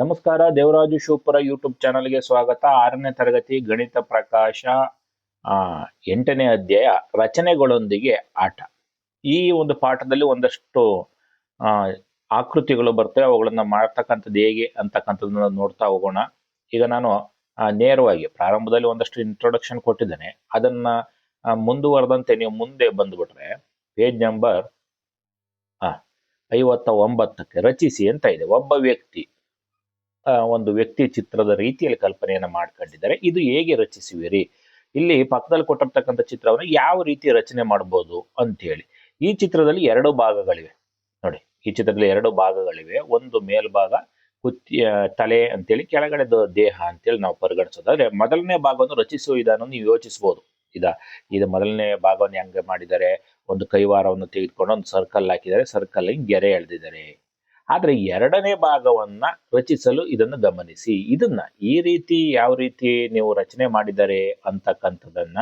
ನಮಸ್ಕಾರ, ದೇವರಾಜು ಶಿವಪುರ ಯೂಟ್ಯೂಬ್ ಚಾನಲ್ಗೆ ಸ್ವಾಗತ. ಆರನೇ ತರಗತಿ ಗಣಿತ ಪ್ರಕಾಶ ಎಂಟನೇ ಅಧ್ಯಾಯ ರಚನೆಗಳೊಂದಿಗೆ ಆಟ. ಈ ಒಂದು ಪಾಠದಲ್ಲಿ ಒಂದಷ್ಟು ಆಕೃತಿಗಳು ಬರ್ತವೆ. ಅವುಗಳನ್ನು ಮಾಡ್ತಕ್ಕಂಥದ್ದು ಹೇಗೆ ಅಂತಕ್ಕಂಥದ್ದನ್ನ ನೋಡ್ತಾ ಹೋಗೋಣ. ಈಗ ನಾನು ನೇರವಾಗಿ ಪ್ರಾರಂಭದಲ್ಲಿ ಒಂದಷ್ಟು ಇಂಟ್ರೊಡಕ್ಷನ್ ಕೊಟ್ಟಿದ್ದೇನೆ. ಅದನ್ನ ಮುಂದುವರೆದಂತೆ ನೀವು ಮುಂದೆ ಬಂದ್ಬಿಟ್ರೆ ಪೇಜ್ ನಂಬರ್ ಐವತ್ತ ಒಂಬತ್ತಕ್ಕೆ ರಚಿಸಿ ಅಂತ ಇದೆ. ಒಬ್ಬ ವ್ಯಕ್ತಿ ಒಂದು ವ್ಯಕ್ತಿ ಚಿತ್ರದ ರೀತಿಯಲ್ಲಿ ಕಲ್ಪನೆಯನ್ನು ಮಾಡ್ಕೊಂಡಿದ್ದಾರೆ. ಇದು ಹೇಗೆ ರಚಿಸುವಿರಿ? ಇಲ್ಲಿ ಪಕ್ಕದಲ್ಲಿ ಕೊಟ್ಟಿರ್ತಕ್ಕಂಥ ಚಿತ್ರವನ್ನು ಯಾವ ರೀತಿ ರಚನೆ ಮಾಡ್ಬೋದು ಅಂತ ಹೇಳಿ ಈ ಚಿತ್ರದಲ್ಲಿ ಎರಡು ಭಾಗಗಳಿವೆ. ನೋಡಿ, ಈ ಚಿತ್ರದಲ್ಲಿ ಎರಡು ಭಾಗಗಳಿವೆ. ಒಂದು ಮೇಲ್ಭಾಗ ಕುತ್ತಿ ತಲೆ ಅಂತೇಳಿ ಕೆಳಗಡೆ ದೇಹ ಅಂತೇಳಿ ನಾವು ಪರಿಗಣಿಸೋದಾದ್ರೆ, ಮೊದಲನೇ ಭಾಗವನ್ನು ರಚಿಸುವ ವಿಧಾನ ನೀವು ಯೋಚಿಸಬಹುದು ಇದ, ಇದು ಮೊದಲನೇ ಭಾಗವನ್ನು ಹೆಂಗೆ ಮಾಡಿದ್ದಾರೆ? ಒಂದು ಕೈವಾರವನ್ನು ತೆಗೆದುಕೊಂಡು ಒಂದು ಸರ್ಕಲ್ ಹಾಕಿದ್ದಾರೆ. ಸರ್ಕಲ್ ಗೆರೆ ಎಳೆದಿದ್ದಾರೆ. ಆದ್ರೆ ಎರಡನೇ ಭಾಗವನ್ನ ರಚಿಸಲು ಇದನ್ನು ಗಮನಿಸಿ. ಇದನ್ನ ಈ ರೀತಿ ಯಾವ ರೀತಿ ನೀವು ರಚನೆ ಮಾಡಿದರೆ ಅಂತಕ್ಕಂಥದ್ದನ್ನ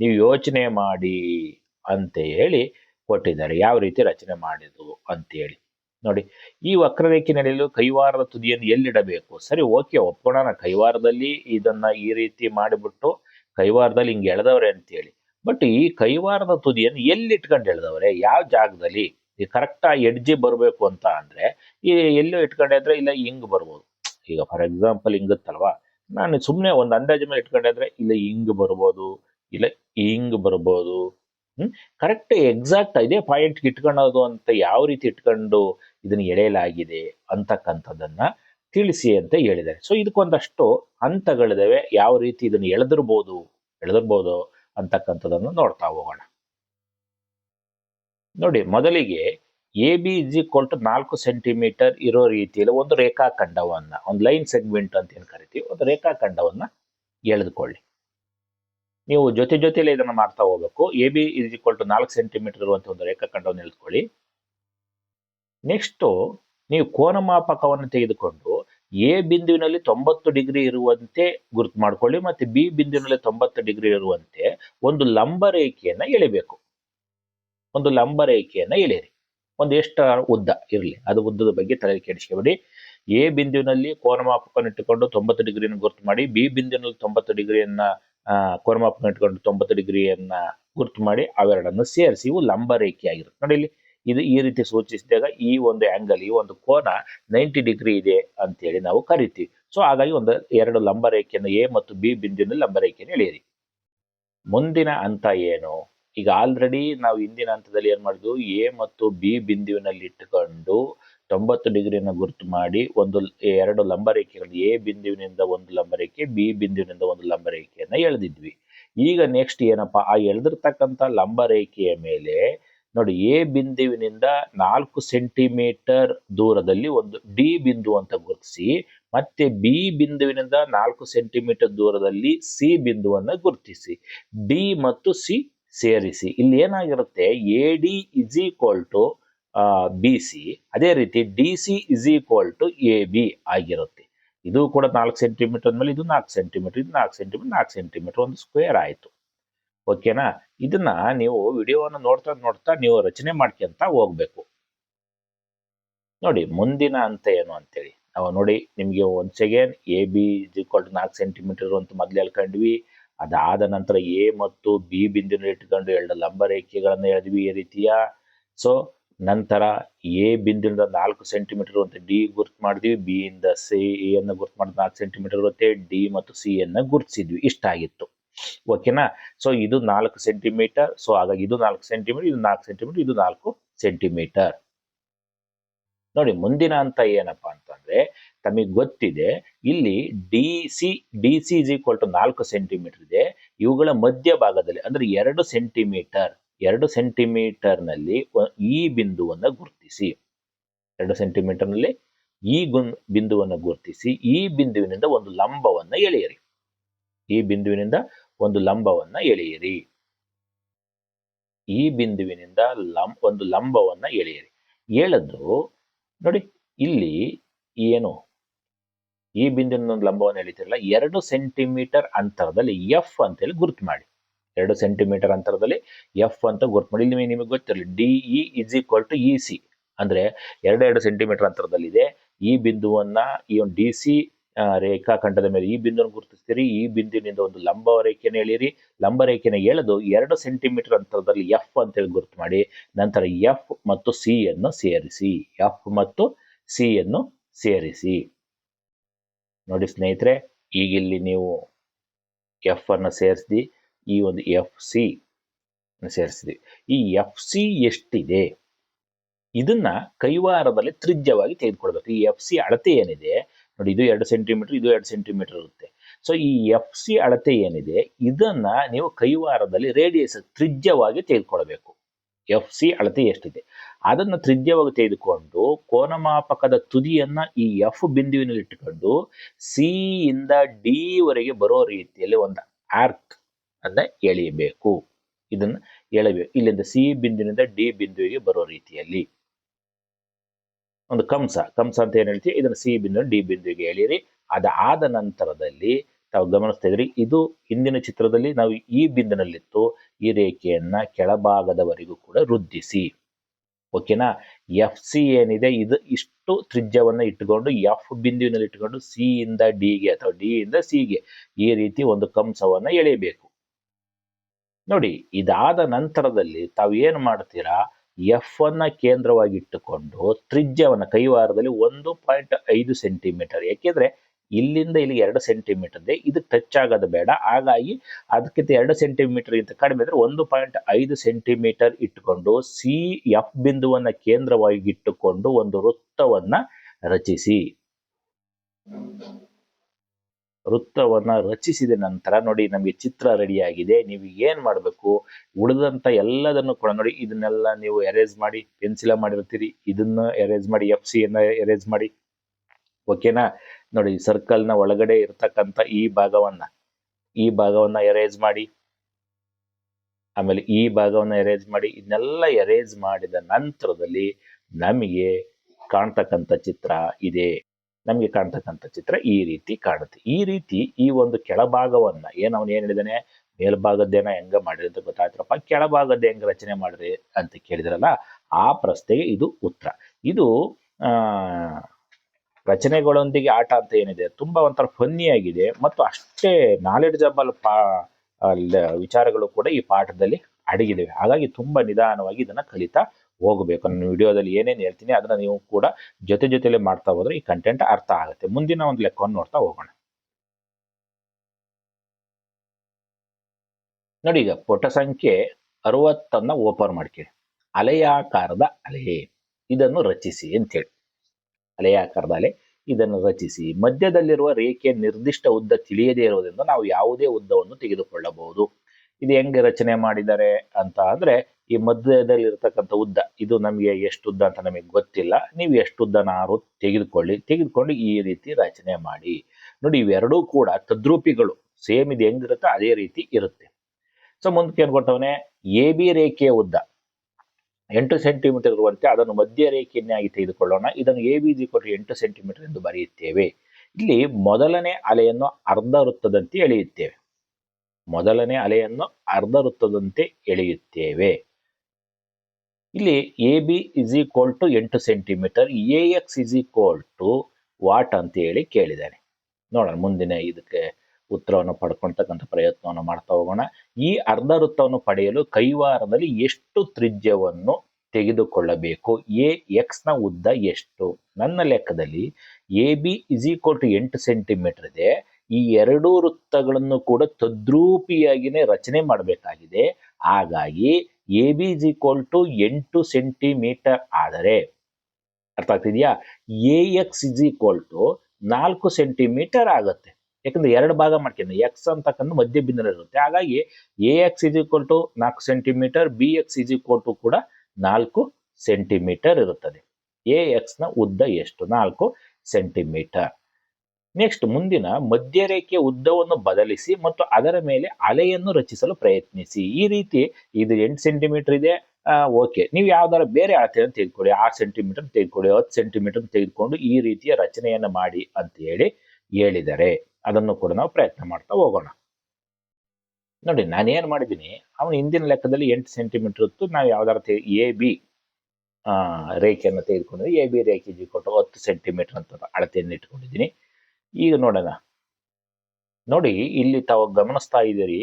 ನೀವು ಯೋಚನೆ ಮಾಡಿ ಅಂತ ಹೇಳಿ ಕೊಟ್ಟಿದ್ದಾರೆ. ಯಾವ ರೀತಿ ರಚನೆ ಮಾಡಿದ್ರು ಅಂತ ಹೇಳಿ. ನೋಡಿ, ಈ ವಕ್ರರೇಖೆ ನಡೆಯಲು ಕೈವಾರದ ತುದಿಯನ್ನು ಎಲ್ಲಿಡಬೇಕು? ಸರಿ, ಓಕೆ ಒಪ್ಕೊಳ್ಳೋಣ ಕೈವಾರದಲ್ಲಿ ಇದನ್ನ ಈ ರೀತಿ ಮಾಡಿಬಿಟ್ಟು ಕೈವಾರದಲ್ಲಿ ಹಿಂಗೆ ಎಳೆದವ್ರೆ ಅಂತೇಳಿ ಬಟ್ ಈ ಕೈವಾರದ ತುದಿಯನ್ನು ಎಲ್ಲಿ ಇಟ್ಕೊಂಡು ಎಳೆದವ್ರೆ? ಯಾವ ಜಾಗದಲ್ಲಿ? ಈ ಕರೆಕ್ಟ್ ಆ ಎಡ್ಜಿ ಬರಬೇಕು ಅಂತ ಅಂದ್ರೆ, ಈ ಎಲ್ಲೋ ಇಟ್ಕೊಂಡೆ ಅಂದ್ರೆ ಇಲ್ಲ ಹಿಂಗ್ ಬರ್ಬೋದು. ಈಗ ಫಾರ್ ಎಕ್ಸಾಂಪಲ್ ಹಿಂಗತ್ತಲ್ವಾ ನಾನು ಸುಮ್ಮನೆ ಒಂದು ಅಂದಾಜು ಮೇಲೆ ಇಟ್ಕೊಂಡೆ ಅಂದ್ರೆ ಇಲ್ಲ ಹಿಂಗ್ ಬರ್ಬೋದು, ಇಲ್ಲ ಹಿಂಗ್ ಬರ್ಬೋದು. ಕರೆಕ್ಟ್ ಎಕ್ಸಾಕ್ಟ್ ಇದೇ ಪಾಯಿಂಟ್ ಇಟ್ಕೊಳ್ಳೋದು ಅಂತ ಯಾವ ರೀತಿ ಇಟ್ಕೊಂಡು ಇದನ್ನ ಎಳೆಯಲಾಗಿದೆ ಅಂತಕ್ಕಂಥದ್ದನ್ನ ತಿಳಿಸಿ ಅಂತ ಹೇಳಿದ್ದಾರೆ. ಸೊ ಇದಕ್ಕೊಂದಷ್ಟು ಹಂತಗಳಿದಾವೆ. ಯಾವ ರೀತಿ ಇದನ್ನ ಎಳೆದಿರ್ಬೋದು ಎಳೆದಿರ್ಬೋದು ಅಂತಕ್ಕಂಥದ್ದನ್ನು ನೋಡ್ತಾ ಹೋಗೋಣ. ನೋಡಿ, ಮೊದಲಿಗೆ A B is equal to ನಾಲ್ಕು ಸೆಂಟಿಮೀಟರ್ ಇರೋ ರೀತಿಯಲ್ಲಿ ಒಂದು ರೇಖಾಖಂಡವನ್ನ, ಒಂದು ಲೈನ್ ಸೆಗ್ಮೆಂಟ್ ಅಂತ ಏನು ಕರಿತೀವಿ, ಒಂದು ರೇಖಾಖಂಡವನ್ನ ಎಳೆದುಕೊಳ್ಳಿ. ನೀವು ಜೊತೆ ಜೊತೆಯಲ್ಲಿ ಇದನ್ನ ಮಾಡ್ತಾ ಹೋಗ್ಬೇಕು. A B is equal to ನಾಲ್ಕು ಸೆಂಟಿಮೀಟರ್ ಇರುವಂಥ ಒಂದು ರೇಖಾಖಂಡವನ್ನು ಎಳೆದುಕೊಳ್ಳಿ. ನೆಕ್ಸ್ಟ್ ನೀವು ಕೋನಮಾಪಕವನ್ನು ತೆಗೆದುಕೊಂಡು ಎ ಬಿಂದುವಿನಲ್ಲಿ ತೊಂಬತ್ತು ಡಿಗ್ರಿ ಇರುವಂತೆ ಗುರುತು ಮಾಡ್ಕೊಳ್ಳಿ, ಮತ್ತೆ ಬಿ ಬಿಂದುವಿನಲ್ಲಿ ತೊಂಬತ್ತು ಡಿಗ್ರಿ ಇರುವಂತೆ ಒಂದು ಲಂಬ ರೇಖೆಯನ್ನ ಎಳಿಬೇಕು. ಒಂದು ಲಂಬ ರೇಖೆಯನ್ನು ಎಳೆಯಿರಿ. ಒಂದು ಎಷ್ಟು ಉದ್ದ ಇರಲಿ, ಅದು ಉದ್ದದ ಬಗ್ಗೆ ತಲೆ ಕೆಡಿಸ್ಕೊಬೇಡಿ. ಎ ಬಿಂದುವಿನಲ್ಲಿ ಕೋನಮಾಪಕವನ್ನು ಇಟ್ಟುಕೊಂಡು ತೊಂಬತ್ತು ಡಿಗ್ರಿಯನ್ನು ಗುರುತು ಮಾಡಿ, ಬಿ ಬಿಂದುವಿನಲ್ಲಿ ತೊಂಬತ್ತು ಡಿಗ್ರಿಯನ್ನ ಕೋನಮಾಪಕ ಇಟ್ಕೊಂಡು ತೊಂಬತ್ತು ಡಿಗ್ರಿಯನ್ನ ಗುರುತು ಮಾಡಿ, ಅವೆರಡನ್ನು ಸೇರಿಸಿ, ಇವು ಲಂಬ ರೇಖೆಯಾಗಿರುತ್ತೆ. ನೋಡಿ ಇಲ್ಲಿ ಇದು ಈ ರೀತಿ ಸೂಚಿಸಿದಾಗ ಈ ಒಂದು ಆಂಗಲ್ ಈ ಒಂದು ಕೋನ ನೈಂಟಿ ಡಿಗ್ರಿ ಇದೆ ಅಂತೇಳಿ ನಾವು ಕರಿತೀವಿ. ಸೊ ಹಾಗಾಗಿ ಒಂದು ಎರಡು ಲಂಬ ರೇಖೆಯನ್ನು ಎ ಮತ್ತು ಬಿ ಬಿಂದುವಿನಲ್ಲಿ ಲಂಬ ರೇಖೆಯನ್ನು ಎಳೆಯಿರಿ. ಮುಂದಿನ ಹಂತ ಏನು? ಈಗ ಆಲ್ರೆಡಿ ನಾವು ಹಿಂದಿನ ಹಂತದಲ್ಲಿ ಏನ್ ಮಾಡಿದ್ವು? ಎ ಮತ್ತು ಬಿ ಬಿಂದುವಿನಲ್ಲಿ ಇಟ್ಟುಕೊಂಡು ತೊಂಬತ್ತು ಡಿಗ್ರಿಯನ್ನು ಗುರುತು ಮಾಡಿ ಒಂದು ಎರಡು ಲಂಬ ರೇಖೆಗಳು ಎ ಬಿಂದುವಿನಿಂದ ಒಂದು ಲಂಬ ರೇಖೆ ಬಿ ಬಿಂದುವಿನಿಂದ ಒಂದು ಲಂಬ ರೇಖೆಯನ್ನ ಎಳೆದಿದ್ವಿ. ಈಗ ನೆಕ್ಸ್ಟ್ ಏನಪ್ಪಾ? ಆ ಎಳೆದಿರ್ತಕ್ಕಂಥ ಲಂಬ ರೇಖೆಯ ಮೇಲೆ ನೋಡಿ, ಎ ಬಿಂದುವಿನಿಂದ ನಾಲ್ಕು ಸೆಂಟಿಮೀಟರ್ ದೂರದಲ್ಲಿ ಒಂದು ಡಿ ಬಿಂದು ಅಂತ ಗುರುತಿಸಿ, ಮತ್ತೆ ಬಿ ಬಿಂದುವಿನಿಂದ ನಾಲ್ಕು ಸೆಂಟಿಮೀಟರ್ ದೂರದಲ್ಲಿ ಸಿ ಬಿಂದುವನ್ನು ಗುರುತಿಸಿ. ಡಿ ಮತ್ತು ಸಿ ಸೇರಿಸಿ. ಇಲ್ಲಿ ಏನಾಗಿರುತ್ತೆ? A D is equal to B C ಅದೇ ರೀತಿ D C is equal to A B ಆಗಿರುತ್ತೆ. ಇದು ಕೂಡ ನಾಲ್ಕು ಸೆಂಟಿಮೀಟರ್ ಮೇಲೆ ಇದು ನಾಲ್ಕು ಸೆಂಟಿಮೀಟರ್ ಇದು ನಾಲ್ಕು ಸೆಂಟಿಮೀಟರ್ ನಾಲ್ಕು ಸೆಂಟಿಮೀಟರ್ ಒಂದು ಸ್ಕ್ವೇರ್ ಆಯಿತು. ಓಕೆನಾ ಇದನ್ನ ನೀವು ವಿಡಿಯೋವನ್ನು ನೋಡ್ತಾ ನೋಡ್ತಾ ನೀವು ರಚನೆ ಮಾಡ್ಕೊಂತ ಹೋಗ್ಬೇಕು. ನೋಡಿ, ಮುಂದಿನ ಅಂತ ಏನು ಅಂತೇಳಿ? ನಾವು ನೋಡಿ, ನಿಮಗೆ ಒಂದ್ second A B is equal to ನಾಲ್ಕು ಸೆಂಟಿಮೀಟರ್ ಅಂತ ಮೊದ್ಲು ಹೇಳ್ಕೊಂಡ್ವಿ. ಅದಾದ ನಂತರ ಎ ಮತ್ತು ಬಿ ಬಿಂದುನ ಇಟ್ಕೊಂಡು ಎರಡು ಲಂಬ ರೇಖೆಗಳನ್ನು ಎಳೆದ್ವಿ. ಈ ರೀತಿಯ ಸೊ, ನಂತರ ಎ ಬಿಂದುವಿನಿಂದ ನಾಲ್ಕು ಸೆಂಟಿಮೀಟರ್ ಅಂತ ಡಿ ಗುರ್ತು ಮಾಡಿದ್ವಿ. ಬಿ ಇಂದ ಸಿ ಎನ್ನು ಗುರ್ತು ಮಾಡಿದ ನಾಲ್ಕು ಸೆಂಟಿಮೀಟರ್ ಇರುತ್ತೆ. ಡಿ ಮತ್ತು ಸಿ ಅನ್ನ ಗುರುತಿಸಿದ್ವಿ. ಇಷ್ಟಾಗಿತ್ತು ಓಕೆನಾ ಸೊ ಇದು ನಾಲ್ಕು ಸೆಂಟಿಮೀಟರ್. ಸೊ ಹಾಗಾಗಿ ಇದು ನಾಲ್ಕು ಸೆಂಟಿಮೀಟರ್, ಇದು ನಾಲ್ಕು ಸೆಂಟಿಮೀಟರ್, ಇದು ನಾಲ್ಕು ಸೆಂಟಿಮೀಟರ್. ನೋಡಿ, ಮುಂದಿನ ಹಂತ ಏನಪ್ಪಾ ಅಂತಂದ್ರೆ ತಮಗೆ ಗೊತ್ತಿದೆ. ಇಲ್ಲಿ D C D C is equal to ನಾಲ್ಕು ಸೆಂಟಿಮೀಟರ್ ಇದೆ. ಇವುಗಳ ಮಧ್ಯ ಭಾಗದಲ್ಲಿ, ಅಂದ್ರೆ ಎರಡು ಸೆಂಟಿಮೀಟರ್ ಎರಡು ಸೆಂಟಿಮೀಟರ್ನಲ್ಲಿ ಒ- ಈ ಬಿಂದುವನ್ನು ಗುರುತಿಸಿ. ಎರಡು ಸೆಂಟಿಮೀಟರ್ನಲ್ಲಿ ಈ ಗುನ್, ಬಿಂದುವನ್ನ ಗುರುತಿಸಿ. ಈ ಬಿಂದುವಿನಿಂದ ಒಂದು ಲಂಬವನ್ನ ಎಳೆಯಿರಿ. ಈ ಬಿಂದುವಿನಿಂದ ಒಂದು ಲಂಬವನ್ನ ಎಳೆಯಿರಿ. ಈ ಬಿಂದುವಿನಿಂದ ಲಂ, ಒಂದು ಲಂಬವನ್ನ ಎಳೆಯಿರಿ. ಎಳೆದು ನೋಡಿ, ಇಲ್ಲಿ ಏನು? ಈ ಬಿಂದುವಿನ ಒಂದು ಲಂಬವನ್ನು ಎಳಿತಿರಲ್ಲ, ಎರಡು ಸೆಂಟಿಮೀಟರ್ ಅಂತರದಲ್ಲಿ ಎಫ್ ಅಂತೇಳಿ ಗುರುತು ಮಾಡಿ. ಎರಡು ಸೆಂಟಿಮೀಟರ್ ಅಂತರದಲ್ಲಿ ಎಫ್ ಅಂತ ಗುರುತು ಮಾಡಿ. ಇಲ್ಲಿ ನಿಮಗೆ ಗೊತ್ತಿರಲಿ D E is equal to E C ಅಂದ್ರೆ ಎರಡೆರಡು ಸೆಂಟಿಮೀಟರ್ ಅಂತರದಲ್ಲಿದೆ. ಈ ಬಿಂದುವನ್ನ, ಈ ಒಂದು ಡಿ ಸಿ ರೇಖಾಖಂಡದ ಮೇಲೆ ಈ ಬಿಂದುವನ್ನು ಗುರುತಿಸ್ತೀರಿ. ಈ ಬಿಂದುವಿನಿಂದ ಒಂದು ಲಂಬ ರೇಖೆಯನ್ನು ಎಳೀರಿ ಲಂಬ ರೇಖೆನ ಎಳೆದು ಎರಡು ಸೆಂಟಿಮೀಟರ್ ಅಂತರದಲ್ಲಿ ಎಫ್ ಅಂತೇಳಿ ಗುರುತು ಮಾಡಿ. ನಂತರ ಎಫ್ ಮತ್ತು ಸಿ ಅನ್ನು ಸೇರಿಸಿ. ಎಫ್ ಮತ್ತು ಸಿ ಅನ್ನು ಸೇರಿಸಿ. ನೋಡಿ ಸ್ನೇಹಿತರೆ, ಈಗ ಇಲ್ಲಿ ನೀವು ಎಫ್ ಅನ್ನು ಸೇರಿಸಿದಿ, ಈ ಒಂದು ಎಫ್ ಸಿ ಸೇರಿಸಿದ್ವಿ ಈ ಎಫ್ ಸಿ ಎಷ್ಟಿದೆ? ಇದನ್ನ ಕೈವಾರದಲ್ಲಿ ತ್ರಿಜ್ಯವಾಗಿ ತೆಗೆದುಕೊಳ್ಬೇಕು. ಈ ಎಫ್ ಸಿ ಅಳತೆ ಏನಿದೆ? ನೋಡಿ, ಇದು ಎರಡು ಸೆಂಟಿಮೀಟರ್ ಇದು ಎರಡು ಸೆಂಟಿಮೀಟರ್ ಇರುತ್ತೆ. ಸೊ ಈ ಎಫ್ ಸಿ ಅಳತೆ ಏನಿದೆ? ಇದನ್ನ ನೀವು ಕೈವಾರದಲ್ಲಿ ರೇಡಿಯಸ್ ತ್ರಿಜ್ಯವಾಗಿ ತೆಗೆದುಕೊಳ್ಬೇಕು. ಎಫ್ ಸಿ ಅಳತೆ ಎಷ್ಟಿದೆ? ಅದನ್ನು ತ್ರಿಜ್ಯವಾಗಿ ತೆಗೆದುಕೊಂಡು ಕೋನಮಾಪಕದ ತುದಿಯನ್ನ ಈ ಎಫ್ ಬಿಂದುವಿನಲ್ಲಿ ಇಟ್ಟುಕೊಂಡು ಸಿ ಇಂದ ಡಿ ವರೆಗೆ ಬರೋ ರೀತಿಯಲ್ಲಿ ಒಂದು ಆರ್ಕ್ ಅನ್ನ ಎಳೆಯಬೇಕು. ಇದನ್ನ ಎಳೆಯಬೇಕು. ಇಲ್ಲಿಂದ ಸಿ ಬಿಂದುವಿನಿಂದ ಡಿ ಬಿಂದುವಿಗೆ ಬರೋ ರೀತಿಯಲ್ಲಿ. ಒಂದು ಕಂಸ ಕಂಸ ಅಂತ ಏನು ಹೇಳ್ತೀವಿ? ಇದನ್ನ ಸಿ ಬಿಂದು ಡಿ ಬಿಂದುವಿಗೆ ಎಳೀರಿ ಅದಾದ ನಂತರದಲ್ಲಿ ತಾವು ಗಮನಿಸ್ತಾ ಇದ್ರಿ ಇದು ಹಿಂದಿನ ಚಿತ್ರದಲ್ಲಿ ನಾವು ಈ ಬಿಂದಿನಲ್ಲಿತ್ತು ಈ ರೇಖೆಯನ್ನ ಕೆಳಭಾಗದವರೆಗೂ ಕೂಡ ವೃದ್ಧಿಸಿ. ಓಕೆನಾ ಎಫ್ ಸಿ ಏನಿದೆ, ಇದು ಇಷ್ಟು ತ್ರಿಜ್ಯವನ್ನು ಇಟ್ಟುಕೊಂಡು ಎಫ್ ಬಿಂದುವಿನಲ್ಲಿ ಇಟ್ಟುಕೊಂಡು ಸಿ ಇಂದ ಡಿಗೆ ಅಥವಾ ಡಿ ಇಂದ ಸಿಗೆ ಈ ರೀತಿ ಒಂದು ಕಂಸವನ್ನ ಎಳೆಯಬೇಕು. ನೋಡಿ, ಇದಾದ ನಂತರದಲ್ಲಿ ತಾವು ಏನು ಮಾಡ್ತೀರಾ ಎಫ್ ಅನ್ನ ಕೇಂದ್ರವಾಗಿ ಇಟ್ಟುಕೊಂಡು, ತ್ರಿಜ್ಯವನ್ನ ಕೈವಾರದಲ್ಲಿ ಒಂದು ಪಾಯಿಂಟ್ ಐದು ಸೆಂಟಿಮೀಟರ್. ಯಾಕೆಂದ್ರೆ ಇಲ್ಲಿಂದ ಇಲ್ಲಿಗೆ ಎರಡು ಸೆಂಟಿಮೀಟರ್ ಇದೆ. ಇದು ಟಚ್ ಆಗೋದು ಬೇಡ. ಹಾಗಾಗಿ ಅದಕ್ಕಿಂತ ಎರಡು ಸೆಂಟಿಮೀಟರ್ ಇಂತ ಕಡಿಮೆ ಇದ್ರೆ ಒಂದು ಪಾಯಿಂಟ್ ಐದು ಸೆಂಟಿಮೀಟರ್ ಇಟ್ಟುಕೊಂಡು ಸಿ ಎಫ್ ಬಿಂದುವನ್ನ ಕೇಂದ್ರವಾಗಿ ಇಟ್ಟುಕೊಂಡು ಒಂದು ವೃತ್ತವನ್ನ ರಚಿಸಿ. ವೃತ್ತವನ್ನ ರಚಿಸಿದ ನಂತರ ನೋಡಿ ನಮಗೆ ಚಿತ್ರ ರೆಡಿ ಆಗಿದೆ. ನೀವು ಏನ್ ಮಾಡಬೇಕು? ಉಳಿದಂತ ಎಲ್ಲದನ್ನು ಕೂಡ ನೋಡಿ, ಇದನ್ನೆಲ್ಲ ನೀವು ಎರೇಜ್ ಮಾಡಿ ಪೆನ್ಸಿಲ ಮಾಡಿರ್ತೀರಿ. ಇದನ್ನ ಎರೇಜ್ ಮಾಡಿ ಎಫ್ ಸಿ ಅನ್ನ ಎರೇಸ್ ಮಾಡಿ. ಓಕೆನಾ ನೋಡಿ ಸರ್ಕಲ್ನ ಒಳಗಡೆ ಇರ್ತಕ್ಕಂಥ ಈ ಭಾಗವನ್ನ ಈ ಭಾಗವನ್ನ ಎರೇಜ್ ಮಾಡಿ, ಆಮೇಲೆ ಈ ಭಾಗವನ್ನ ಎರೇಜ್ ಮಾಡಿ, ಇದನ್ನೆಲ್ಲ ಎರೇಜ್ ಮಾಡಿದ ನಂತರದಲ್ಲಿ ನಮಗೆ ಕಾಣ್ತಕ್ಕಂಥ ಚಿತ್ರ ಇದೆ. ನಮಗೆ ಕಾಣ್ತಕ್ಕಂಥ ಚಿತ್ರ ಈ ರೀತಿ ಕಾಣುತ್ತೆ. ಈ ರೀತಿ ಈ ಒಂದು ಕೆಳಭಾಗವನ್ನ, ಏನ್ ಅವನು ಏನ್ ಹೇಳಿದಾನೆ? ಮೇಲ್ಭಾಗದ್ದೇನ ಹೆಂಗ ಮಾಡಿರಿ ಅಂತ ಗೊತ್ತಾಯ್ತರಪ್ಪ. ಕೆಳಭಾಗದ ಹೆಂಗ ರಚನೆ ಮಾಡಿರಿ ಅಂತ ಕೇಳಿದ್ರಲ್ಲ, ಆ ಪ್ರಶ್ನೆಗೆ ಇದು ಉತ್ತರ. ಇದು, ಆ ರಚನೆಗಳೊಂದಿಗೆ ಆಟ ಅಂತ ಏನಿದೆ, ತುಂಬಾ ಒಂಥರ ಫನ್ನಿ ಆಗಿದೆ. ಮತ್ತು ಅಷ್ಟೇ ನಾಲೆಡ್ಜಬಲ್ ಪಾ ವಿಚಾರಗಳು ಕೂಡ ಈ ಪಾಠದಲ್ಲಿ ಅಡಗಿದಿವೆ. ಹಾಗಾಗಿ ತುಂಬಾ ನಿಧಾನವಾಗಿ ಇದನ್ನ ಕಲಿತಾ ಹೋಗಬೇಕು. ನನ್ನ ವಿಡಿಯೋದಲ್ಲಿ ಏನೇನು ಹೇಳ್ತೀನಿ ಅದನ್ನ ನೀವು ಕೂಡ ಜೊತೆ ಜೊತೆಲೆ ಮಾಡ್ತಾ ಹೋದ್ರೆ ಈ ಕಂಟೆಂಟ್ ಅರ್ಥ ಆಗುತ್ತೆ. ಮುಂದಿನ ಒಂದು ಲೆಕ್ಕವನ್ನು ನೋಡ್ತಾ ಹೋಗೋಣ. ನೋಡಿ ಈಗ ಪುಟ ಸಂಖ್ಯೆ ಅರವತ್ತನ್ನ ಓಪನ್ ಮಾಡ್ಕೊಳ್ಳಿ ಅಲೆಯಾಕಾರದ ಅಲೆ. ಇದನ್ನು ರಚಿಸಿ ಅಂತೇಳಿ ಅಲೆಯಾಕಾರದ ಅಲೆ ಇದನ್ನು ರಚಿಸಿ. ಮಧ್ಯದಲ್ಲಿರುವ ರೇಖೆಯ ನಿರ್ದಿಷ್ಟ ಉದ್ದ ತಿಳಿಯದೇ ಇರುವುದರಿಂದ ನಾವು ಯಾವುದೇ ಉದ್ದವನ್ನು ತೆಗೆದುಕೊಳ್ಳಬಹುದು. ಇದು ಹೆಂಗೆ ರಚನೆ ಮಾಡಿದ್ದಾರೆ ಅಂತ ಅಂದ್ರೆ, ಈ ಮಧ್ಯದಲ್ಲಿ ಇರತಕ್ಕಂಥ ಉದ್ದ, ಇದು ನಮಗೆ ಎಷ್ಟು ಉದ್ದ ಅಂತ ನಮಗೆ ಗೊತ್ತಿಲ್ಲ. ನೀವು ಎಷ್ಟು ಉದ್ದನಾರು ತೆಗೆದುಕೊಳ್ಳಿ, ತೆಗೆದುಕೊಂಡು ಈ ರೀತಿ ರಚನೆ ಮಾಡಿ. ನೋಡಿ, ಇವೆರಡೂ ಕೂಡ ತದ್ರೂಪಿಗಳು. ಸೇಮ್ ಇದು ಹೆಂಗಿರುತ್ತೋ ಅದೇ ರೀತಿ ಇರುತ್ತೆ. ಸೊ ಮುಂದಕ್ಕೆ ಏನ್ ಕೊಟ್ಟವನೆ, ಎ ಬಿ ರೇಖೆಯ ಉದ್ದ. ಎಂಟು ಸೆಂಟಿಮೀಟರ್ ಇರುವಂತೆ ಅದನ್ನು ಮಧ್ಯ ರೇಖೆಯನ್ನಾಗಿ ತೆಗೆದುಕೊಳ್ಳೋಣ. ಇದನ್ನು ಎ ಬಿ ಕೊಟ್ಟು ಎಂಟು ಸೆಂಟಿಮೀಟರ್ ಎಂದು ಬರೆಯುತ್ತೇವೆ. ಇಲ್ಲಿ ಮೊದಲನೇ ಅಲೆಯನ್ನು ಅರ್ಧ ವೃತ್ತದಂತೆ ಎಳೆಯುತ್ತೇವೆ. ಮೊದಲನೇ ಅಲೆಯನ್ನು ಅರ್ಧ ವೃತ್ತದಂತೆ ಎಳೆಯುತ್ತೇವೆ. ಇಲ್ಲಿ A B is equal to ಎಂಟು centimetre A X is equal to what ಅಂತ ಹೇಳಿ ಕೇಳಿದ್ದಾನೆ. ನೋಡೋಣ ಮುಂದಿನ ಇದಕ್ಕೆ ಉತ್ತರವನ್ನು ಪಡ್ಕೊಳ್ತಕ್ಕಂಥ ಪ್ರಯತ್ನವನ್ನು ಮಾಡ್ತಾ ಹೋಗೋಣ. ಈ ಅರ್ಧ ವೃತ್ತವನ್ನು ಪಡೆಯಲು ಕೈವಾರದಲ್ಲಿ ಎಷ್ಟು ತ್ರಿಜ್ಯವನ್ನು ತೆಗೆದುಕೊಳ್ಳಬೇಕು? ಎ ಎಕ್ಸ್ನ ಉದ್ದ ಎಷ್ಟು? ನನ್ನ ಲೆಕ್ಕದಲ್ಲಿ A, B is equal to ಎಂಟು ಸೆಂಟಿಮೀಟರ್ ಇದೆ. ಈ ಎರಡೂ ವೃತ್ತಗಳನ್ನು ಕೂಡ ತದ್ರೂಪಿಯಾಗಿನೇ ರಚನೆ ಮಾಡಬೇಕಾಗಿದೆ. ಹಾಗಾಗಿ A, B is equal to ಎಂಟು ಸೆಂಟಿಮೀಟರ್ ಆದರೆ, ಅರ್ಥ ಆಗ್ತಿದೆಯಾ? A X is equal to ನಾಲ್ಕು ಸೆಂಟಿಮೀಟರ್ ಆಗುತ್ತೆ. ಯಾಕಂದ್ರೆ ಎರಡು ಭಾಗ ಮಾಡ್ಕೊಂಡು ಎಕ್ಸ್ ಅಂತಕ್ಕಂಥ ಮಧ್ಯ ಬಿಂದು ಇರುತ್ತೆ. ಹಾಗಾಗಿ A X is equal to ನಾಲ್ಕು centimetre B X is equal to ಕೂಡ ನಾಲ್ಕು ಸೆಂಟಿಮೀಟರ್ ಇರುತ್ತದೆ. ಎ ಎಕ್ಸ್ನ ಉದ್ದ ಎಷ್ಟು? ನಾಲ್ಕು ಸೆಂಟಿಮೀಟರ್ ನೆಕ್ಸ್ಟ್ ಮುಂದಿನ ಮಧ್ಯರೇಖೆಯ ಉದ್ದವನ್ನು ಬದಲಿಸಿ ಮತ್ತು ಅದರ ಮೇಲೆ ಅಲೆಯನ್ನು ರಚಿಸಲು ಪ್ರಯತ್ನಿಸಿ. ಈ ರೀತಿ ಇದು ಎಂಟು ಸೆಂಟಿಮೀಟರ್ ಇದೆ ಓಕೆ ನೀವು ಯಾವ್ದಾರ ಬೇರೆ ಅಳತೆಯನ್ನು ತೆಗೆದುಕೊಳ್ಳಿ. ಆರು ಸೆಂಟಿಮೀಟರ್ ತೆಗೆದುಕೊಳ್ಳಿ, ಹತ್ತು ಸೆಂಟಿಮೀಟರ್ ತೆಗೆದುಕೊಂಡು ಈ ರೀತಿಯ ರಚನೆಯನ್ನು ಮಾಡಿ ಅಂತ ಹೇಳಿ ಹೇಳಿದರೆ. ಅದನ್ನು ಕೂಡ ನಾವು ಪ್ರಯತ್ನ ಮಾಡ್ತಾ ಹೋಗೋಣ. ನೋಡಿ ನಾನು ಏನ್ ಮಾಡಿದ್ದೀನಿ, ಅವನು ಹಿಂದಿನ ಲೆಕ್ಕದಲ್ಲಿ ಎಂಟು ಸೆಂಟಿಮೀಟರ್ ಇತ್ತು, ನಾವು ಯಾವ್ದಾರ ಎ, ಬಿ ರೇಖೆಯನ್ನು ತೆಗೆದುಕೊಂಡಿದ್ವಿ, ಎ, ಬಿ ರೇಖೆ ಜಿ ಕೊಟ್ಟು ಹತ್ತು ಸೆಂಟಿಮೀಟರ್ ಅಂತ ಅಳತೆಯನ್ನು ಇಟ್ಕೊಂಡಿದ್ದೀನಿ. ಈಗ ನೋಡೋಣ. ನೋಡಿ, ಇಲ್ಲಿ ತಾವು ಗಮನಿಸ್ತಾ ಇದ್ದೀರಿ,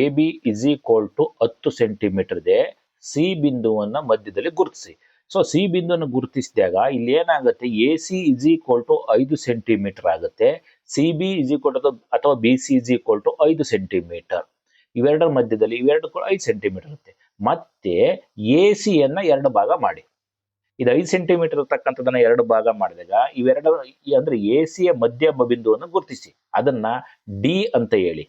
A, B is equal to ಹತ್ತು ಸೆಂಟಿಮೀಟರ್ ಇದೆ ಸಿ ಬಿಂದುವನ್ನ ಮಧ್ಯದಲ್ಲಿ ಗುರುತಿಸಿ. ಸೊ ಸಿ ಬಿಂದುವನ್ನು ಗುರುತಿಸಿದಾಗ ಇಲ್ಲಿ ಏನಾಗುತ್ತೆ, A C is equal to ಐದು ಸೆಂಟಿಮೀಟರ್ ಆಗುತ್ತೆ C B is equal to ಅಥವಾ B C is equal to ಐದು ಸೆಂಟಿಮೀಟರ್ ಇವೆರಡರ ಮಧ್ಯದಲ್ಲಿ ಇವೆರಡು ಕೂಡ ಐದು ಸೆಂಟಿಮೀಟರ್ ಇರುತ್ತೆ. ಮತ್ತೆ ಎ ಸಿಯನ್ನ ಎರಡು ಭಾಗ ಮಾಡಿ. ಇದು ಐದು ಸೆಂಟಿಮೀಟರ್ ಇರ್ತಕ್ಕಂಥದ್ದನ್ನ ಎರಡು ಭಾಗ ಮಾಡಿದಾಗ ಇವೆರಡರ ಈ ಅಂದ್ರೆ ಎ ಸಿಯ ಮಧ್ಯ ಬಿಂದುವನ್ನು ಗುರುತಿಸಿ. ಅದನ್ನ ಡಿ ಅಂತ ಹೇಳಿ.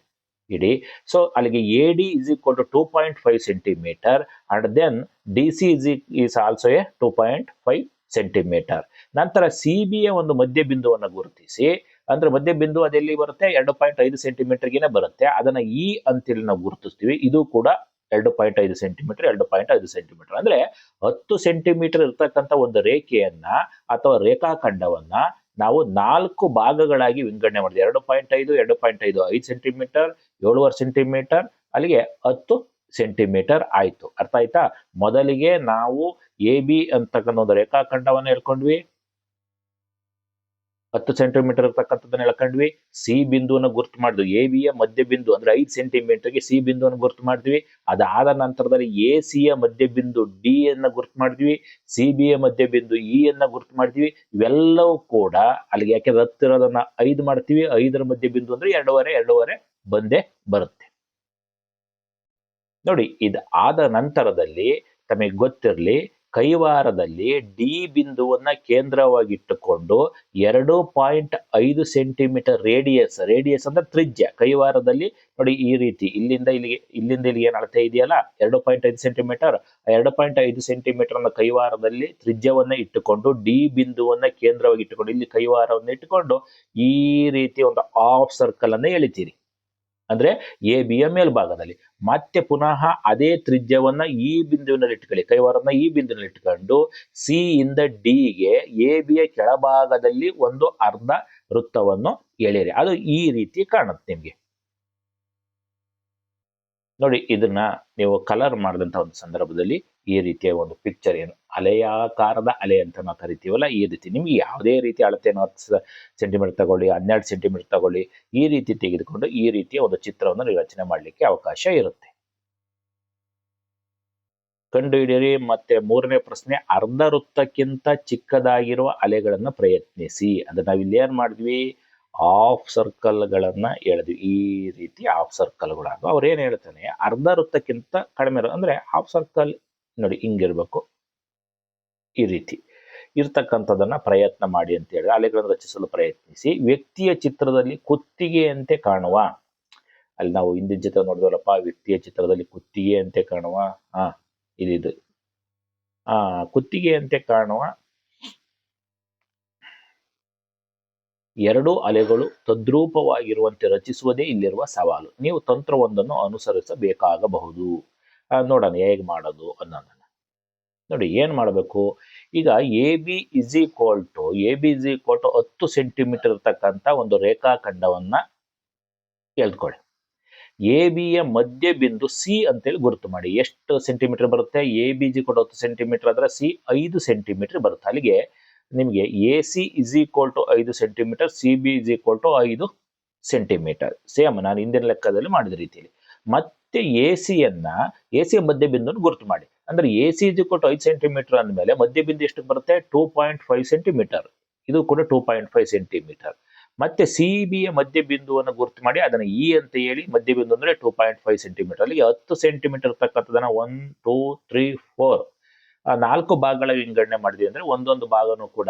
ಇಡಿ. ಸೊ ಅಲ್ಲಿಗೆ A D is equal to two point five centimetre and then D C is is also a two point five centimetre ನಂತರ ಸಿ ಬಿಯ ಒಂದು ಮಧ್ಯ ಬಿಂದುವನ್ನು ಗುರುತಿಸಿ. ಅಂದ್ರೆ ಮಧ್ಯ ಬಿಂದು ಅದೆಲ್ಲಿ ಬರುತ್ತೆ? ಎರಡು ಪಾಯಿಂಟ್ ಐದು ಸೆಂಟಿಮೀಟರ್ಗೆನೆ ಬರುತ್ತೆ. ಅದನ್ನ ಇ ಅಂತೇಳಿ ನಾವು ಗುರುತಿಸ್ತೀವಿ. ಇದು ಕೂಡ ಎರಡು ಪಾಯಿಂಟ್ ಐದು ಸೆಂಟಿಮೀಟರ್, ಎರಡು ಪಾಯಿಂಟ್ ಐದು ಸೆಂಟಿಮೀಟರ್. ಅಂದ್ರೆ ಹತ್ತು ಸೆಂಟಿಮೀಟರ್ ಇರ್ತಕ್ಕಂಥ ಒಂದು ರೇಖೆಯನ್ನ ಅಥವಾ ರೇಖಾಖಂಡವನ್ನ ನಾವು ನಾಲ್ಕು ಭಾಗಗಳಾಗಿ ವಿಂಗಡಣೆ ಮಾಡಿದ್ವಿ. ಎರಡು ಪಾಯಿಂಟ್ ಐದು, ಎರಡು ಪಾಯಿಂಟ್ ಐದು ಐದು ಸೆಂಟಿಮೀಟರ್, ಏಳುವರೆ ಸೆಂಟಿಮೀಟರ್, ಅಲ್ಲಿಗೆ ಹತ್ತು ಸೆಂಟಿಮೀಟರ್ ಆಯ್ತು. ಅರ್ಥ ಆಯ್ತಾ? ಮೊದಲಿಗೆ ನಾವು ಎ ಬಿ ಅಂತಕ್ಕಂಥ ಒಂದು ರೇಖಾಖಂಡವನ್ನು ಹೇಳ್ಕೊಂಡ್ವಿ ಹತ್ತು ಸೆಂಟಿಮೀಟರ್ ಇರ್ತಕ್ಕಂಥದ್ದನ್ನ ಎಳ್ಕೊಂಡ್ವಿ ಸಿ ಬಿಂದುವನ್ನು ಗುರ್ತು ಮಾಡಿದ್ವಿ. ಎ ಬಿಯ ಮಧ್ಯ ಬಿಂದು ಅಂದ್ರೆ ಐದು ಸೆಂಟಿಮೀಟರ್ಗೆ ಸಿ ಬಿಂದುವನ್ನು ಗುರ್ತು ಮಾಡಿದ್ವಿ. ಅದಾದ ನಂತರದಲ್ಲಿ ಎ ಸಿಯ ಮಧ್ಯ ಬಿಂದು ಡಿ ಅನ್ನ ಗುರ್ತು ಮಾಡಿದ್ವಿ. ಸಿ ಬಿ ಯ ಮಧ್ಯ ಬಿಂದು ಇ ಅನ್ನ ಗುರ್ತು ಮಾಡಿದ್ವಿ. ಇವೆಲ್ಲವೂ ಕೂಡ ಅಲ್ಲಿಗೆ ಯಾಕೆ ಹತ್ತಿರೋದನ್ನ ಐದು ಮಾಡ್ತೀವಿ. ಐದರ ಮಧ್ಯ ಬಿಂದು ಅಂದ್ರೆ ಎರಡೂವರೆ ಎರಡೂವರೆ ಬಂದೇ ಬರುತ್ತೆ. ನೋಡಿ ಇದು ಆದ ನಂತರದಲ್ಲಿ ತಮಗೆ ಗೊತ್ತಿರಲಿ ಕೈವಾರದಲ್ಲಿ ಡಿ ಬಿಂದುವನ್ನ ಕೇಂದ್ರವಾಗಿಟ್ಟುಕೊಂಡು ಎರಡು ಪಾಯಿಂಟ್ ಐದು ಸೆಂಟಿಮೀಟರ್ ರೇಡಿಯಸ್ ರೇಡಿಯಸ್ ಅಂದ್ರೆ ತ್ರಿಜ್ಯ. ಕೈವಾರದಲ್ಲಿ ನೋಡಿ ಈ ರೀತಿ. ಇಲ್ಲಿಂದ ಇಲ್ಲಿಗೆ ಇಲ್ಲಿಂದ ಇಲ್ಲಿಗೆ ಏನು ಅಳತೆ ಇದೆಯಲ್ಲ? ಎರಡು ಪಾಯಿಂಟ್ ಐದು ಸೆಂಟಿಮೀಟರ್. ಎರಡು ಪಾಯಿಂಟ್ ಐದು ಸೆಂಟಿಮೀಟರ್ ಅನ್ನ ಕೈವಾರದಲ್ಲಿ ತ್ರಿಜ್ಯವನ್ನ ಇಟ್ಟುಕೊಂಡು ಡಿ ಬಿಂದುವನ್ನ ಕೇಂದ್ರವಾಗಿ ಇಟ್ಟುಕೊಂಡು ಇಲ್ಲಿ ಕೈವಾರವನ್ನು ಇಟ್ಟುಕೊಂಡು ಈ ರೀತಿ ಒಂದು ಆಫ್ ಸರ್ಕಲ್ ಅನ್ನ ಎಳಿತೀರಿ. ಅಂದ್ರೆ ಎ ಬಿಯ ಮೇಲ್ಭಾಗದಲ್ಲಿ. ಮತ್ತೆ ಪುನಃ ಅದೇ ತ್ರಿಜ್ಯವನ್ನ ಈ ಬಿಂದುವಿನಲ್ಲಿ ಇಟ್ಕೊಳ್ಳಿ. ಕೈವಾರನ್ನ ಈ ಬಿಂದುವಿನಲ್ಲಿ ಇಟ್ಕೊಂಡು ಸಿ ಇಂದ ಡಿಗೆ ಎ ಬಿಯ ಕೆಳಭಾಗದಲ್ಲಿ ಒಂದು ಅರ್ಧ ವೃತ್ತವನ್ನು ಎಳೆಯಿರಿ. ಅದು ಈ ರೀತಿ ಕಾಣುತ್ತೆ ನಿಮ್ಗೆ. ನೋಡಿ, ಇದನ್ನ ನೀವು ಕಲರ್ ಮಾಡಿದಂಥ ಒಂದು ಸಂದರ್ಭದಲ್ಲಿ ಈ ರೀತಿಯ ಒಂದು ಪಿಕ್ಚರ್ ಏನು? ಅಲೆಯಾಕಾರದ ಅಲೆ ಅಂತ ನಾವು ಕರಿತೀವಲ್ಲ, ಈ ರೀತಿ. ನಿಮಗೆ ಯಾವುದೇ ರೀತಿ ಅಳತೆಯನ್ನು ಹತ್ತು ಸೆಂಟಿಮೀಟರ್ ತಗೊಳ್ಳಿ, ಹನ್ನೆರಡು ಸೆಂಟಿಮೀಟರ್ ತಗೊಳ್ಳಿ, ಈ ರೀತಿ ತೆಗೆದುಕೊಂಡು ಈ ರೀತಿಯ ಒಂದು ಚಿತ್ರವನ್ನು ನೀವು ಮಾಡಲಿಕ್ಕೆ ಅವಕಾಶ ಇರುತ್ತೆ. ಕಂಡುಹಿಡಿಯಿರಿ, ಮತ್ತೆ ಮೂರನೇ ಪ್ರಶ್ನೆ, ಅರ್ಧ ವೃತ್ತಕ್ಕಿಂತ ಚಿಕ್ಕದಾಗಿರುವ ಅಲೆಗಳನ್ನು ಪ್ರಯತ್ನಿಸಿ. ಅಂದರೆ ನಾವು ಏನು ಮಾಡಿದ್ವಿ? ಆಫ್ ಸರ್ಕಲ್ಗಳನ್ನು ಹೇಳಿದ್ವಿ ಈ ರೀತಿ ಆಫ್ ಸರ್ಕಲ್ಗಳು ಅವ್ರು ಏನು ಹೇಳ್ತಾನೆ? ಅರ್ಧ ವೃತ್ತಕ್ಕಿಂತ ಕಡಿಮೆ ಅಂದ್ರೆ ಹಾಫ್ ಸರ್ಕಲ್ ನೋಡಿ ಹಿಂಗಿರ್ಬೇಕು. ಈ ರೀತಿ. ಇರ್ತಕ್ಕಂಥದ್ದನ್ನು ಪ್ರಯತ್ನ ಮಾಡಿ ಅಂತ ಹೇಳಿ ಅಲೆಗಳನ್ನು ರಚಿಸಲು ಪ್ರಯತ್ನಿಸಿ. ವ್ಯಕ್ತಿಯ ಚಿತ್ರದಲ್ಲಿ ಕುತ್ತಿಗೆಯಂತೆ ಕಾಣುವ. ಅಲ್ಲಿ ನಾವು ಹಿಂದಿನ ಚಿತ್ರ ನೋಡಿದ್ವಲ್ಲಪ್ಪ, ವ್ಯಕ್ತಿಯ ಚಿತ್ರದಲ್ಲಿ ಕುತ್ತಿಗೆಯಂತೆ ಕಾಣುವ. ಹಾ ಇದಿದು ಆ, ಕುತ್ತಿಗೆಯಂತೆ ಕಾಣುವ. ಎರಡೂ ಅಲೆಗಳು ತದ್ರೂಪವಾಗಿರುವಂತೆ ರಚಿಸುವುದೇ ಇಲ್ಲಿರುವ ಸವಾಲು. ನೀವು ತಂತ್ರವೊಂದನ್ನು ಅನುಸರಿಸಬೇಕಾಗಬಹುದು. ನೋಡೋಣ ಹೇಗೆ ಮಾಡೋದು ಅನ್ನೋದನ್ನು. ನೋಡಿ ಏನು ಮಾಡಬೇಕು? ಈಗ A B is equal to A B is equal to ಹತ್ತು ಸೆಂಟಿಮೀಟರ್ ಇರ್ತಕ್ಕಂಥ ಒಂದು ರೇಖಾಖಂಡವನ್ನು ಹೇಳ್ಕೊಳ್ಳಿ ಎ ಬಿಯ ಮಧ್ಯ ಬಿಂದು ಸಿ ಅಂತೇಳಿ ಗುರುತು ಮಾಡಿ. ಎಷ್ಟು ಸೆಂಟಿಮೀಟರ್ ಬರುತ್ತೆ? ಎ ಬಿ ಜಿ ಕೊಟ್ಟು ಹತ್ತು ಸೆಂಟಿಮೀಟರ್ ಆದರೆ ಸಿ ಐದು ಸೆಂಟಿಮೀಟರ್ ಬರುತ್ತೆ. ಅಲ್ಲಿಗೆ ನಿಮಗೆ A C is equal to ಐದು centimetre C B is equal to ಐದು ಸೆಂಟಿಮೀಟರ್ ಸೇಮ್ ನಾನು ಹಿಂದಿನ ಲೆಕ್ಕದಲ್ಲಿ ಮಾಡಿದ ರೀತಿಯಲ್ಲಿ. ಮತ್ತೆ ಎ ಸಿಯನ್ನ ಎ ಸಿಯ ಮಧ್ಯ ಬಿಂದುವನ್ನು ಗುರುತು ಮಾಡಿ. ಅಂದ್ರೆ ಎ ಸಿ ಇಸ್ ಕೊಟ್ಟು ಐದು ಸೆಂಟಿಮೀಟರ್ ಅಂದಮೇಲೆ ಮಧ್ಯ ಬಿಂದು ಎಷ್ಟು ಬರುತ್ತೆ? ಟೂ ಪಾಯಿಂಟ್ ಫೈವ್ ಸೆಂಟಿಮೀಟರ್ ಇದು ಕೂಡ ಟೂ ಪಾಯಿಂಟ್ ಫೈವ್ ಸೆಂಟಿಮೀಟರ್ ಮತ್ತೆ ಸಿ ಬಿಯ ಮಧ್ಯ ಬಿಂದುವನ್ನು ಗುರುತು ಮಾಡಿ, ಅದನ್ನ ಇ ಅಂತ ಹೇಳಿ ಮಧ್ಯ ಬಿಂದು ಅಂದ್ರೆ ಟೂ ಪಾಯಿಂಟ್ ಫೈವ್ ಸೆಂಟಿಮೀಟರ್ ಅಲ್ಲಿ ಹತ್ತು ಸೆಂಟಿಮೀಟರ್ ತಕ್ಕಂಥದನ್ನ ಒನ್ ಟೂ ತ್ರೀ ಫೋರ್ ನಾಲ್ಕು ಭಾಗಗಳ ವಿಂಗಡಣೆ ಮಾಡಿದ್ವಿ ಅಂದ್ರೆ ಒಂದೊಂದು ಭಾಗನೂ ಕೂಡ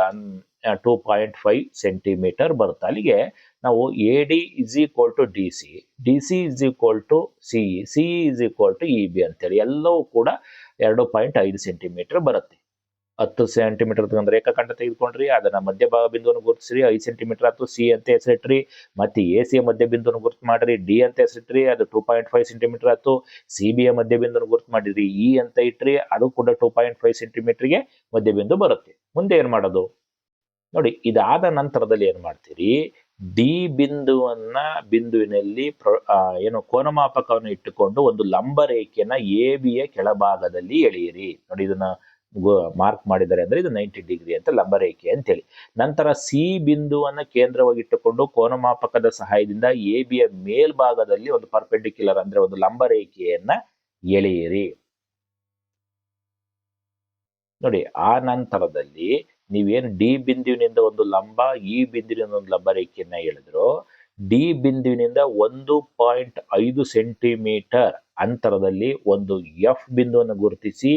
ಟೂ ಪಾಯಿಂಟ್ ಫೈವ್ ಸೆಂಟಿಮೀಟರ್ ಬರುತ್ತೆ. ಅಲ್ಲಿಗೆ ನಾವು A D is equal to D C D C is equal to C C is equal to E B ಅಂತೇಳಿ ಎಲ್ಲವೂ ಕೂಡ ಎರಡು ಪಾಯಿಂಟ್ ಐದು ಸೆಂಟಿಮೀಟರ್ ಬರುತ್ತೆ. ಹತ್ತು ಸೆಂಟಿಮೀಟರ್ ತಗೊಂಡ್ರೆ ಏಕಕಂಡ ತೆಗೆದುಕೊಂಡ್ರಿ, ಅದನ್ನ ಮಧ್ಯಭಾಗ ಬಿಂದುವನ್ನು ಗುರುತಿಸ್ರಿ, ಐದು ಸೆಂಟಿಮೀಟರ್ ಆಯ್ತು ಸಿ ಅಂತ ಹೆಸರಿಟ್ರಿ, ಮತ್ತೆ ಎ ಸಿಯ ಮಧ್ಯ ಬಿಂದುವನ್ನು ಗುರುತು ಮಾಡಿರಿ ಡಿ ಅಂತ ಹೆಸರಿಟ್ರಿ, ಅದು ಟೂ ಪಾಯಿಂಟ್ ಫೈವ್ ಸೆಂಟಿಮೀಟರ್ ಆಯ್ತು ಸಿ ಬಿಯ ಮಧ್ಯ ಬಿಂದುವನ್ನು ಗುರುತು ಮಾಡಿದ್ರಿ ಇ ಅಂತ ಇಟ್ರಿ, ಅದು ಕೂಡ ಟೂ ಪಾಯಿಂಟ್ ಫೈವ್ ಸೆಂಟಿಮೀಟರ್ಗೆ ಮಧ್ಯ ಬಿಂದು ಬರುತ್ತೆ. ಮುಂದೆ ಏನು ಮಾಡೋದು? ನೋಡಿ, ಇದಾದ ನಂತರದಲ್ಲಿ ಏನ್ ಮಾಡ್ತೀರಿ? ಡಿ ಬಿಂದುವನ್ನ ಬಿಂದುವಿನಲ್ಲಿ ಪ್ರ- ಏನು ಕೋನಮಾಪಕವನ್ನು ಇಟ್ಟುಕೊಂಡು ಒಂದು ಲಂಬ ರೇಖೆಯನ್ನ ಎ ಬಿಯ ಕೆಳಭಾಗದಲ್ಲಿ ಎಳೆಯಿರಿ. ನೋಡಿ, ಇದನ್ನ ಮಾರ್ಕ್ ಮಾಡಿದ್ದಾರೆ ಅಂದ್ರೆ ಇದು ನೈಂಟಿ ಡಿಗ್ರಿ ಅಂತ ಲಂಬ ರೇಖೆ ಅಂತೇಳಿ. ನಂತರ ಸಿ ಬಿಂದುವನ್ನ ಕೇಂದ್ರವಾಗಿಟ್ಟುಕೊಂಡು ಕೋನಮಾಪಕದ ಸಹಾಯದಿಂದ ಎ ಬಿಯ ಮೇಲ್ಭಾಗದಲ್ಲಿ ಒಂದು ಪರ್ಪೆಂಡಿಕ್ಯುಲರ್ ಅಂದ್ರೆ ಒಂದು ಲಂಬ ರೇಖೆಯನ್ನ ಎಳೆಯಿರಿ. ನೋಡಿ, ಆ ನಂತರದಲ್ಲಿ ನೀವೇನು ಡಿ ಬಿಂದುವಿನಿಂದ ಒಂದು ಲಂಬ, ಇ ಬಿಂದುವಿನಿಂದ ಒಂದು ಲಂಬ ರೇಖೆಯನ್ನ ಹೇಳಿದ್ರು, ಡಿ ಬಿಂದುವಿನಿಂದ ಒಂದು ಪಾಯಿಂಟ್ ಐದು ಸೆಂಟಿಮೀಟರ್ ಅಂತರದಲ್ಲಿ ಒಂದು ಎಫ್ ಬಿಂದುವನ್ನು ಗುರುತಿಸಿ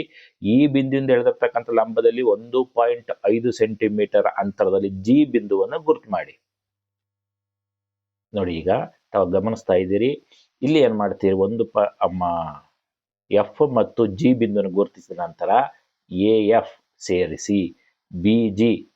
ಈ ಬಿಂದುವಿಂದ ಎಳೆದಿರ್ತಕ್ಕಂಥ ಲಂಬದಲ್ಲಿ ಒಂದು ಪಾಯಿಂಟ್ ಐದು ಸೆಂಟಿಮೀಟರ್ ಅಂತರದಲ್ಲಿ ಜಿ ಬಿಂದುವನ್ನು ಗುರುತು ಮಾಡಿ. ನೋಡಿ ಈಗ, ತಾವು ಗಮನಿಸ್ತಾ ಇದ್ದೀರಿ. ಇಲ್ಲಿ ಏನ್ ಮಾಡ್ತೀರಿ? ಒಂದು ಪ, ಅಮ್ಮ, ಎಫ್ ಮತ್ತು ಜಿ ಬಿಂದುವನ್ನು ಗುರುತಿಸಿದ ನಂತರ ಎ ಎಫ್ ಸೇರಿಸಿ ಬಿ ಜಿ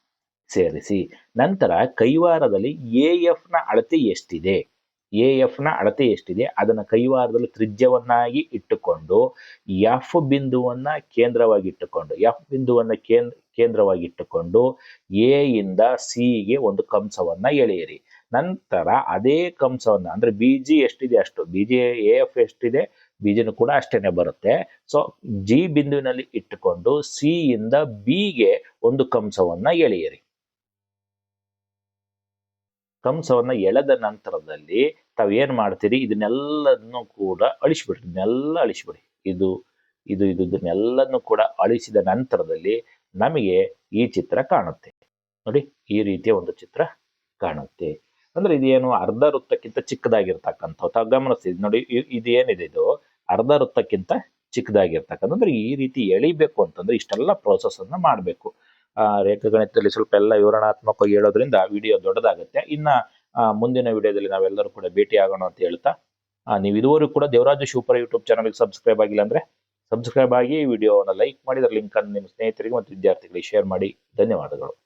ಸೇರಿಸಿ. ನಂತರ ಕೈವಾರದಲ್ಲಿ ಎ ಎಫ್ನ ಅಳತೆ ಎಷ್ಟಿದೆ? ಎ ಎಫ್ನ ಅಳತೆ ಎಷ್ಟಿದೆ? ಅದನ್ನು ಕೈವಾರದಲ್ಲಿ ತ್ರಿಜ್ಯವನ್ನಾಗಿ ಇಟ್ಟುಕೊಂಡು, ಎಫ್ ಬಿಂದುವನ್ನು ಕೇಂದ್ರವಾಗಿ ಇಟ್ಟುಕೊಂಡು, ಎಫ್ ಬಿಂದುವನ್ನು ಕೇಂದ್ರ ಕೇಂದ್ರವಾಗಿಟ್ಟುಕೊಂಡು ಎ ಇಂದ ಸಿ ಗೆ ಒಂದು ಕಂಸವನ್ನು ಎಳೆಯಿರಿ. ನಂತರ ಅದೇ ಕಂಸವನ್ನು, ಅಂದ್ರೆ ಬಿ ಜಿ ಎಷ್ಟಿದೆ ಅಷ್ಟು? ಬಿ ಜಿ ಎ ಎಫ್ ಎಷ್ಟಿದೆ? ಬೀಜನು ಕೂಡ ಅಷ್ಟೇನೆ ಬರುತ್ತೆ. ಸೊ ಜಿ ಬಿಂದುವಿನಲ್ಲಿ ಇಟ್ಟುಕೊಂಡು ಸಿ ಇಂದ ಬಿಗೆ ಒಂದು ಕಂಸವನ್ನ ಎಳೆಯಿರಿ. ಕಂಸವನ್ನ ಎಳೆದ ನಂತರದಲ್ಲಿ ತಾವ್ ಏನ್ ಮಾಡ್ತೀರಿ? ಇದನ್ನೆಲ್ಲನ್ನು ಕೂಡ ಅಳಿಸ್ಬಿಡ್ರಿ. ಇದನ್ನೆಲ್ಲ ಅಳಿಸ್ಬಿಡಿ. ಇದು ಇದು ಇದು ಇದನ್ನೆಲ್ಲನ್ನು ಕೂಡ ಅಳಿಸಿದ ನಂತರದಲ್ಲಿ ನಮಗೆ ಈ ಚಿತ್ರ ಕಾಣುತ್ತೆ. ನೋಡಿ, ಈ ರೀತಿಯ ಒಂದು ಚಿತ್ರ ಕಾಣುತ್ತೆ. ಅಂದ್ರೆ ಇದೇನು ಅರ್ಧ ವೃತ್ತಕ್ಕಿಂತ ಚಿಕ್ಕದಾಗಿರ್ತಕ್ಕಂಥ ಗಮನಿಸಿ, ನೋಡಿ ಇ- ಇದು? ಅರ್ಧ ವೃತ್ತಕ್ಕಿಂತ ಚಿಕ್ಕದಾಗಿರ್ತಕ್ಕಂಥ ಅಂದ್ರೆ ಈ ರೀತಿ ಎಳಿಬೇಕು ಅಂತಂದ್ರೆ ಇಷ್ಟೆಲ್ಲ ಪ್ರೋಸೆಸ್ ಅನ್ನ ಮಾಡಬೇಕು. ಆ, ರೇಖಾಗಣಿತದಲ್ಲಿ ಸ್ವಲ್ಪ ಎಲ್ಲ ವಿವರಣಾತ್ಮಕವಾಗಿ ಹೇಳೋದ್ರಿಂದ ವಿಡಿಯೋ ದೊಡ್ಡದಾಗುತ್ತೆ. ಇನ್ನ ಮುಂದಿನ ವಿಡಿಯೋದಲ್ಲಿ ನಾವೆಲ್ಲರೂ ಕೂಡ ಭೇಟಿ ಆಗೋಣ ಅಂತ ಹೇಳ್ತಾ ನೀವು ಇದುವರೆಗೂ ಕೂಡ ದೇವರಾಜ ಶಿವಪುರ ಯೂಟ್ಯೂಬ್ ಚಾನಲ್ಗೆ ಸಬ್ಸ್ಕ್ರೈಬ್ ಆಗಿಲ್ಲ ಅಂದ್ರೆ ಸಬ್ಸ್ಕ್ರೈಬ್ ಆಗಿ ವಿಡಿಯೋವನ್ನು ಲೈಕ್ ಮಾಡಿ ಅದರ ಲಿಂಕ್ ಅನ್ನು ನಿಮ್ಮ ಸ್ನೇಹಿತರಿಗೆ ಮತ್ತು ವಿದ್ಯಾರ್ಥಿಗಳಿಗೆ ಶೇರ್ ಮಾಡಿ. ಧನ್ಯವಾದಗಳು.